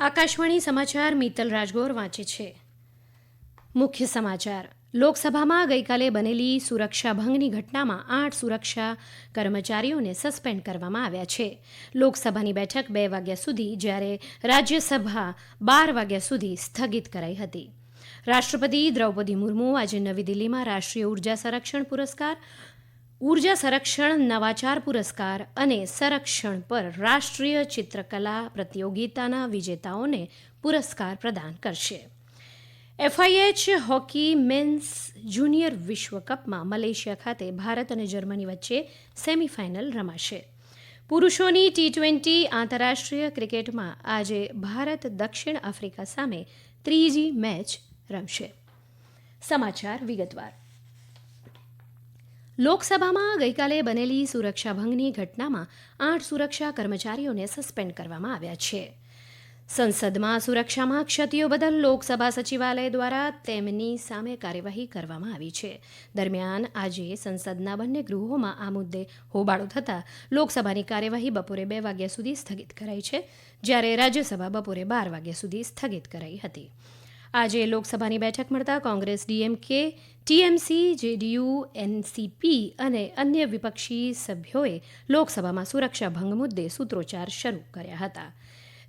આકાશવાણી સમાચાર મિત્તલ રાજગોર વાંચે છે. મુખ્ય સમાચાર. લોકસભામાં ગઈકાલે બનેલી સુરક્ષા ભંગની ઘટનામાં આઠ સુરક્ષા કર્મચારીઓને સસ્પેન્ડ કરવામાં આવ્યા છે. લોકસભાની બેઠક બે વાગ્યા સુધી, જ્યારે રાજ્યસભા બાર વાગ્યા સુધી સ્થગિત કરાઈ હતી. રાષ્ટ્રપતિ દ્રૌપદી મુર્મુ આજે નવી દિલ્હીમાં રાષ્ટ્રીય ઊર્જા સંરક્ષણ પુરસ્કાર ઊર્જા સંરક્ષણ, નવાચાર પુરસ્કાર અને સંરક્ષણ પર રાષ્ટ્રીય ચિત્રકલા પ્રતિયોગિતાના વિજેતાઓને પુરસ્કાર પ્રદાન કરશે. એફઆઈએચ હોકી મેન્સ જુનિયર વિશ્વકપમાં મલેશિયા ખાતે ભારત અને જર્મની વચ્ચે સેમીફાઇનલ રમાશે. પુરુષોની ટી ટ્વેન્ટી આંતરરાષ્ટ્રીય ક્રિકેટમાં આજે ભારત દક્ષિણ આફ્રિકા સામે ત્રીજી મેચ રમશે. સમાચાર વિગતવાર. લોકસભામાં ગઈકાલે બનેલી સુરક્ષાભંગની ઘટનામાં આઠ સુરક્ષા કર્મચારીઓને સસ્પેન્ડ કરવામાં આવ્યા છે. સંસદમાં સુરક્ષામાં ક્ષતિઓ બદલ લોકસભા સચિવાલય દ્વારા તેમની સામે કાર્યવાહી કરવામાં આવી છે. દરમિયાન આજે સંસદના બંને ગૃહોમાં આ મુદ્દે હોબાળો થતાં લોકસભાની કાર્યવાહી બપોરે બે વાગ્યા સુધી સ્થગિત કરાઈ છે, જ્યારે રાજ્યસભા બપોરે બાર વાગ્યા સુધી સ્થગિત કરાઈ હતી. આજે લોકસભાની બેઠક મળતા Congress DMK, TMC, JDU, NCP અને અન્ય વિપક્ષી સભ્યોએ લોકસભામાં સુરક્ષા ભંગ મુદ્દે સૂત્રોચ્ચાર શરૂ કર્યા હતા.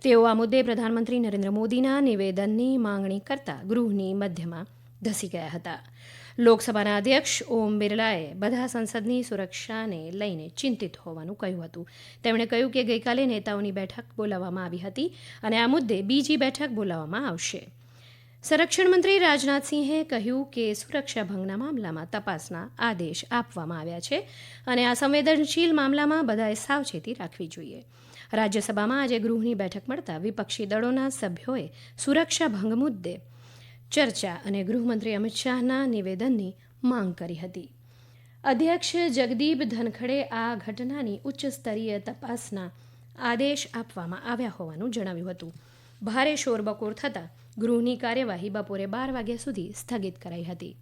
તેઓ આ મુદ્દે પ્રધાનમંત્રી નરેન્દ્ર મોદીના નિવેદનની માંગણી કરતા ગૃહની મધ્યમાં ધસી ગયા હતા. લોકસભાના અધ્યક્ષ ઓમ બિરલાએ બધા સંસદની સુરક્ષાને લઈને ચિંતિત હોવાનું કહ્યું હતું. તેમણે કહ્યું કે ગઈકાલે નેતાઓની બેઠક બોલાવવામાં આવી હતી અને આ મુદ્દે બીજી બેઠક બોલાવવામાં આવશે. સંરક્ષણ મંત્રી રાજનાથસિંહે કહ્યું કે સુરક્ષા ભંગના મામલામાં તપાસના આદેશ આપવામાં આવ્યા છે અને આ સંવેદનશીલ મામલામાં બધાએ સાવચેતી રાખવી જોઈએ. રાજ્યસભામાં આજે ગૃહની બેઠક મળતા વિપક્ષી દળોના સભ્યોએ સુરક્ષા ભંગ મુદ્દે ચર્ચા અને ગૃહમંત્રી અમિત શાહના નિવેદનની માંગ કરી હતી. અધ્યક્ષ જગદીપ ધનખડે આ ઘટનાની ઉચ્ચ સ્તરીય તપાસના આદેશ આપવામાં આવ્યા હોવાનું જણાવ્યું હતું. ભારે શોરબકોર થતાં ગૃહની કાર્યવાહી બપોરે બાર વાગ્યા સુધી સ્થગિત કરાઈ હતી.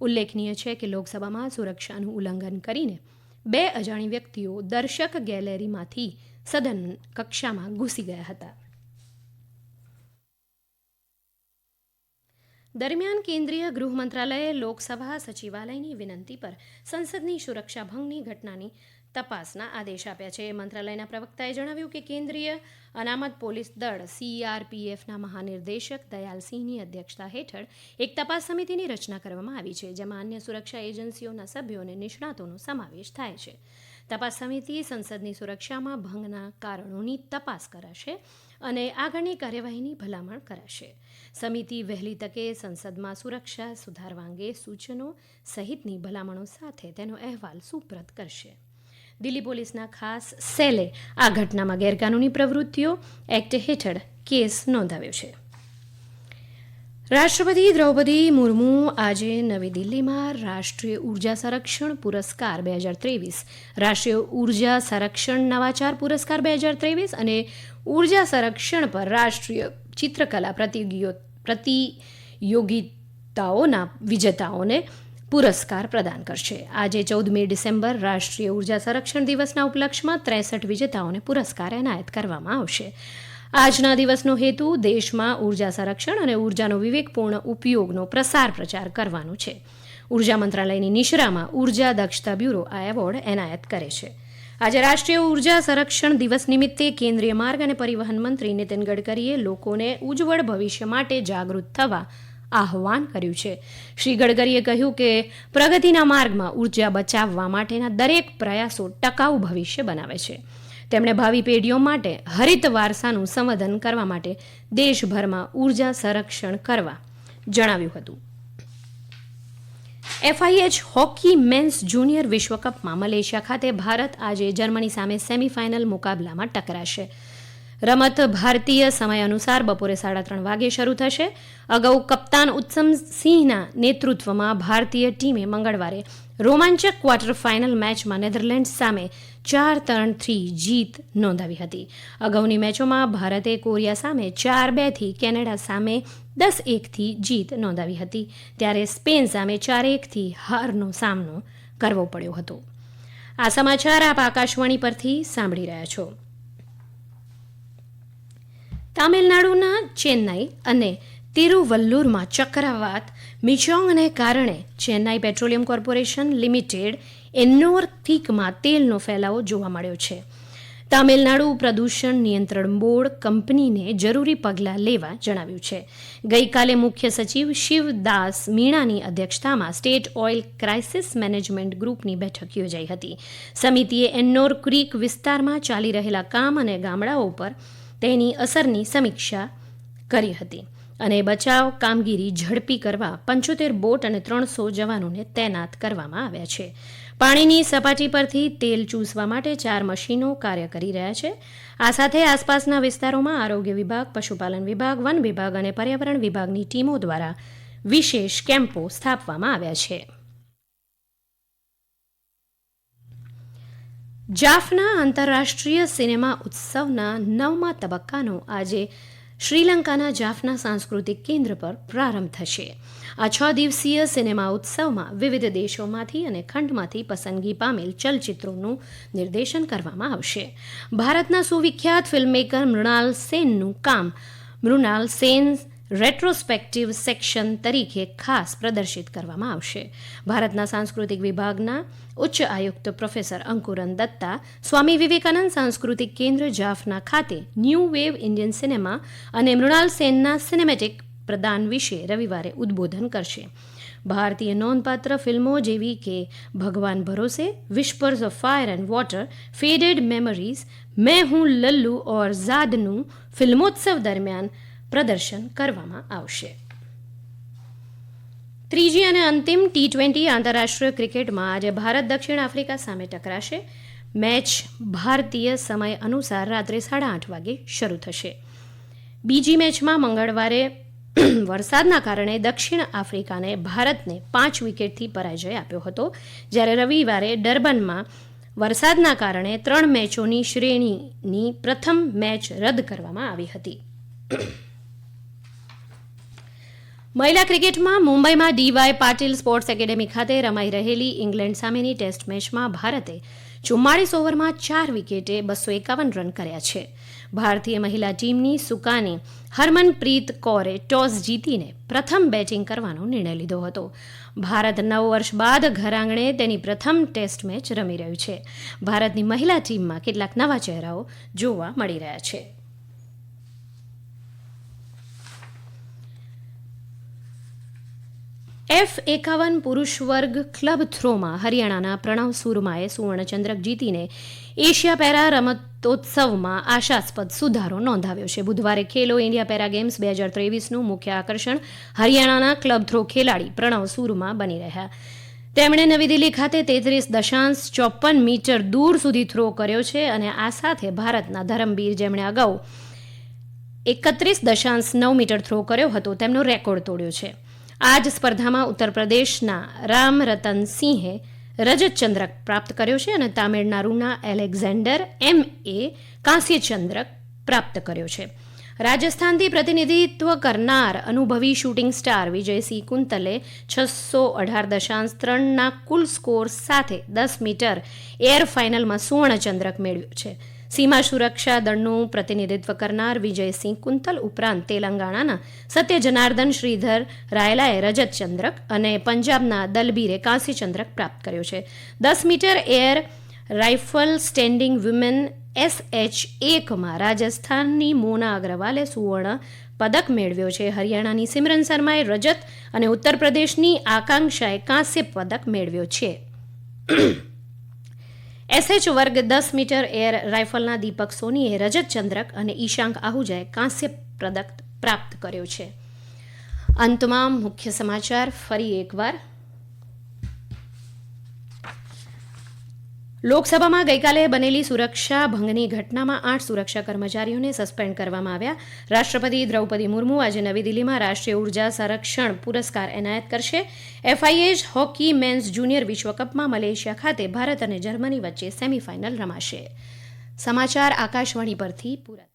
ઉલ્લેખનીય છે કે લોકસભામાં સુરક્ષાનું ઉલ્લંઘન કરીને બે અજાણી વ્યક્તિઓ દર્શક ગેલેરીમાંથી સદન કક્ષામાં ઘૂસી ગયા હતા. દરમિયાન કેન્દ્રીય ગૃહ મંત્રાલયે લોકસભા સચિવાલયની વિનંતી પર સંસદની સુરક્ષા ભંગની ઘટનાની તપાસના આદેશ આપ્યા છે. મંત્રાલયના પ્રવક્તાએ જણાવ્યું કે કેન્દ્રીય અનામત પોલીસ દળ સીઆરપીએફના મહાનિર્દેશક દયાલસિંહની અધ્યક્ષતા હેઠળ એક તપાસ સમિતિની રચના કરવામાં આવી છે, જેમાં અન્ય સુરક્ષા એજન્સીઓના સભ્યો અને નિષ્ણાતોનો સમાવેશ થાય છે. તપાસ સમિતિ સંસદની સુરક્ષામાં ભંગના કારણોની તપાસ કરાશે અને આગળની કાર્યવાહીની ભલામણ કરાશે. સમિતિ વહેલી તકે સંસદમાં સુરક્ષા સુધારવા અંગે સૂચનો સહિતની ભલામણો સાથે તેનો અહેવાલ સુપ્રત કરશે. દિલ્હી પોલીસના ખાસ સેલે આ ઘટનામાં ગેરકાનૂની પ્રવૃત્તિઓ એક્ટ હેઠળ કેસ નોંધાવ્યો છે. રાષ્ટ્રપતિ દ્રૌપદી મુર્મુ આજે નવી દિલ્હીમાં રાષ્ટ્રીય ઊર્જા સંરક્ષણ પુરસ્કાર બે હજાર ત્રેવીસ. રાષ્ટ્રીય ઊર્જા સંરક્ષણ નવાચાર પુરસ્કાર બે હજાર ત્રેવીસ અને ઊર્જા સંરક્ષણ પર રાષ્ટ્રીય ચિત્રકલા પ્રતિયોગિતાઓના વિજેતાઓને પુરસ્કાર પ્રદાન કરશે. આજે ચૌદમી ડિસેમ્બર રાષ્ટ્રીય ઊર્જા સંરક્ષણ દિવસના ઉપલક્ષમાં ત્રેસઠ વિજેતાઓને પુરસ્કાર એનાયત કરવામાં આવશે. આજના દિવસનો હેતુ દેશમાં ઊર્જા સંરક્ષણ અને ઉર્જાનો વિવેકપૂર્ણ ઉપયોગનો પ્રસાર પ્રચાર કરવાનો છે. ઊર્જા મંત્રાલયની નિશરામાં ઊર્જા દક્ષતા બ્યુરો આ એવોર્ડ એનાયત કરે છે. આજે રાષ્ટ્રીય ઊર્જા સંરક્ષણ દિવસ નિમિત્તે કેન્દ્રીય માર્ગ અને પરિવહન મંત્રી નીતિન ગડકરીએ લોકોને ઉજ્જવળ ભવિષ્ય માટે જાગૃત થવા આહવાન કર્યું છે. શ્રી ગડકરીએ કહ્યું કે, પ્રગતિના માર્ગમાં ઊર્જા બચાવવા માટેના દરેક પ્રયાસો ટકાઉ ભવિષ્ય બનાવે છે. તેમણે ભાવિ પેઢીઓ માટે હરિત વારસાનું સંવર્ધન કરવા માટે દેશભરમાં ઊર્જા સંરક્ષણ કરવા જણાવ્યું હતું. એફઆઈએચ હોકી મેન્સ જુનિયર વિશ્વકપમાં મલેશિયા ખાતે ભારત આજે જર્મની સામે સેમીફાઇનલ મુકાબલામાં ટકરાશે. રમત ભારતીય સમય અનુસાર બપોરે સાડા ત્રણ વાગે શરૂ થશે. અગાઉ કપ્તાન ઉત્તમ સિંહના નેતૃત્વમાં ભારતીય ટીમે મંગળવારે રોમાંચક ક્વાર્ટર ફાઇનલ મેચમાં નેધરલેન્ડ્સ સામે ચાર ત્રણથી જીત નોંધાવી હતી. અગાઉની મેચોમાં ભારતે કોરિયા સામે ચાર બેથી કેનેડા સામે દસ એકથી જીત નોંધાવી હતી. ત્યારે સ્પેન સામે ચાર એકથી હારનો સામનો કરવો પડ્યો હતો. આ સમાચાર આપ આકાશવાણી પરથી સાંભળી રહ્યા છો. તામિલનાડુના ચેન્નાઈ અને તિરુવલ્લુરમાં ચક્રવાત મિચોંગને કારણે Chennai petroleum corporation limited Ennore થીકમાં તેલનો ફેલાવો જોવા મળ્યો છે. તામિલનાડુ પ્રદૂષણ નિયંત્રણ બોર્ડ કંપનીને જરૂરી પગલાં લેવા જણાવ્યું છે. ગઈકાલે મુખ્ય સચિવ શિવદાસ મીણાની અધ્યક્ષતામાં સ્ટેટ ઓઇલ ક્રાઇસિસ મેનેજમેન્ટ ગ્રુપની બેઠક યોજાઈ હતી. સમિતિએ એન્નોર ક્રીક વિસ્તારમાં ચાલી રહેલા કામ અને ગામડાઓ પર તેની અસરની સમીક્ષા કરી હતી. અને બચાવ કામગીરી ઝડપી કરવા પંચોતેર બોટ અને ત્રણસો જવાનોને તૈનાત કરવામાં આવ્યા છે. પાણીની સપાટી પરથી તેલ ચૂસવા માટે ચાર મશીનો કાર્ય કરી રહ્યા છે. આ સાથે આસપાસના વિસ્તારોમાં આરોગ્ય વિભાગ, પશુપાલન વિભાગ, વન વિભાગ અને પર્યાવરણ વિભાગની ટીમો દ્વારા વિશેષ કેમ્પો સ્થાપવામાં આવ્યા છે. જાફના આંતરરાષ્ટ્રીય સિનેમા ઉત્સવના નવમા તબક્કાનો આજે શ્રીલંકાના જાફના સાંસ્કૃતિક કેન્દ્ર પર પ્રારંભ થશે. આ છ દિવસીય સિનેમા ઉત્સવમાં વિવિધ દેશોમાંથી અને ખંડમાંથી પસંદગી પામેલ ચલચિત્રોનું નિર્દેશન કરવામાં આવશે. ભારતના સુવિખ્યાત ફિલ્મમેકર મૃણાલ સેનનું કામ, મૃણાલ સેન રેટ્રોસ્પેક્ટિવ સેક્શન તરીકે ખાસ પ્રદર્શિત કરવામાં આવશે. ભારતના સાંસ્કૃતિક વિભાગના ઉચ્ચ આયુક્ત પ્રોફેસર અંકુરન દત્તા, સ્વામી વિવેકાનંદ સાંસ્કૃતિક કેન્દ્ર જાફના ખાતે ન્યૂ વેવ ઇન્ડિયન સિનેમા અને મૃણાલ સેનના સિનેમેટિક પ્રદાન વિશે રવિવારે ઉદ્બોધન કરશે. ભારતીય નોંધપાત્ર ફિલ્મો જેવી કે Bhagwan Bharose whispers of fire and water faded memories મેં હું લલ્લુ ઓર ઝાદનું ફિલ્મોત્સવ દરમિયાન પ્રદર્શન કરવામાં આવશે. ત્રીજી અને અંતિમ ટી ટ્વેન્ટી આંતરરાષ્ટ્રીય ક્રિકેટમાં આજે ભારત દક્ષિણ આફ્રિકા સામે ટકરાશે. મેચ ભારતીય સમય અનુસાર રાત્રે સાડા આઠ વાગે શરૂ થશે. બીજી મેચમાં મંગળવારે વરસાદના કારણે દક્ષિણ આફ્રિકાને ભારતને પાંચ વિકેટથી પરાજય આપ્યો હતો. જ્યારે રવિવારે ડર્બનમાં વરસાદના કારણે ત્રણ મેચોની શ્રેણીની પ્રથમ મેચ રદ કરવામાં આવી હતી. મહિલા ક્રિકેટમાં મુંબઈમાં ડીવાય પાટીલ સ્પોર્ટ્સ એકેડેમી ખાતે રમાઈ રહેલી ઇંગ્લેન્ડ સામેની ટેસ્ટ મેચમાં ભારતે ચુમ્માળીસ ઓવરમાં ચાર વિકેટે બસો એકાવન રન કર્યા છે. ભારતીય મહિલા ટીમની સુકાની હરમનપ્રીત કૌરે ટોસ જીતીને પ્રથમ બેટિંગ કરવાનો નિર્ણય લીધો હતો. ભારત નવ વર્ષ બાદ ઘરાંગણે તેની પ્રથમ ટેસ્ટ મેચ રમી રહ્યું છે. ભારતની મહિલા ટીમમાં કેટલાક નવા ચહેરાઓ જોવા મળી રહ્યા છે. એફ એકાવન પુરુષ વર્ગ ક્લબ થ્રોમાં હરિયાણાના પ્રણવ સુરમાએ સુવર્ણચંદ્રક જીતીને એશિયા પેરા રમતોત્સવમાં આશાસ્પદ સુધારો નોંધાવ્યો છે. બુધવારે ખેલો ઇન્ડિયા પેરા ગેમ્સ બે હજાર ત્રેવીસનું મુખ્ય આકર્ષણ હરિયાણાના ક્લબ થ્રો ખેલાડી પ્રણવ સુરમા બની રહ્યા. તેમણે નવી દિલ્હી ખાતે તેત્રીસ દશાંશ ચોપન મીટર દૂર સુધી થ્રો કર્યો છે અને આ સાથે ભારતના ધરમબીર જેમણે અગાઉ એકત્રીસ દશાંશ નવ મીટર થ્રો કર્યો હતો, તેમનો રેકોર્ડ તોડ્યો છે. આ જ સ્પર્ધામાં ઉત્તર પ્રદેશના રામ રતન સિંહે રજત ચંદ્રક પ્રાપ્ત કર્યો છે અને તામિળનાડુના એલેક્ઝેન્ડર એમ એ કાંસ્ય ચંદ્રક પ્રાપ્ત કર્યો છે. રાજસ્થાનથી પ્રતિનિધિત્વ કરનાર અનુભવી શૂટિંગ સ્ટાર વિજયસિંહ કુંતલે છસો અઢાર દશાંશ ત્રણના કુલ સ્કોર સાથે દસ મીટર એર ફાઇનલમાં સુવર્ણચંદ્રક મેળવ્યો છે. સીમા સુરક્ષા દળનું પ્રતિનિધિત્વ કરનાર વિજયસિંહ કુંતલ ઉપરાંત તેલંગાણાના સત્ય જનાર્દન શ્રીધર રાયલાએ રજત ચંદ્રક અને પંજાબના દલબીરે કાંસ્ય ચંદ્રક પ્રાપ્ત કર્યો છે. દસ metre air rifle standing women S H એકમાં રાજસ્થાનની મોના અગ્રવાલે સુવર્ણ પદક મેળવ્યો છે. હરિયાણાની સિમરન શર્માએ રજત અને ઉત્તર પ્રદેશની આકાંક્ષાએ કાંસ્ય પદક મેળવ્યો છે. એસએચ વર્ગ દસ મીટર એર રાઇફલના દીપક સોનીએ રજત ચંદ્રક અને ઈશાંક આહુજાએ કાંસ્ય પદક પ્રાપ્ત કર્યો છે. અંતમાં મુખ્ય સમાચાર, ફરી એકવાર. લોકસભામાં ગઈકાલે બનેલી સુરક્ષા ભંગની ઘટનામાં આઠ સુરક્ષા કર્મચારીઓને સસ્પેન્ડ કરવામાં આવ્યા. રાષ્ટ્રપતિ દ્રૌપદી મુર્મુ આજે નવી દિલ્હીમાં રાષ્ટ્રીય ઊર્જા સંરક્ષણ પુરસ્કાર એનાયત કરશે. એફઆઈએચ હોકી મેન્સ જુનિયર વિશ્વકપમાં મલેશિયા ખાતે ભારત અને જર્મની વચ્ચે સેમીફાઇનલ રમાશે. સમાચાર આકાશવાણી પરથી પૂરા